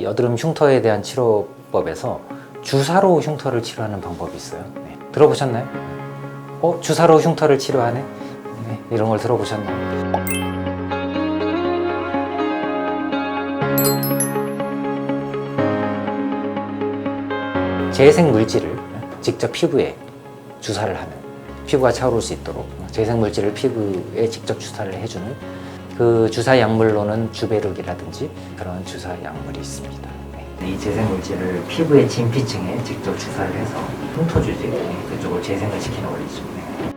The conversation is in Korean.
이 여드름 흉터에 대한 치료법에서 주사로 흉터를 치료하는 방법이 있어요. 네. 들어보셨나요? 어, 주사로 흉터를 치료하네? 네, 이런 걸 들어보셨나요? 재생 물질을 직접 피부에 주사를 하는 피부가 차오를 수 있도록 재생 물질을 피부에 직접 주사를 해주는 그 주사 약물로는 주베룩이라든지 그런 주사 약물이 있습니다. 네. 이 재생 물질을 피부의 진피층에 직접 주사를 해서 흉터 조직 그쪽을 재생을 시키는 원리죠. 네.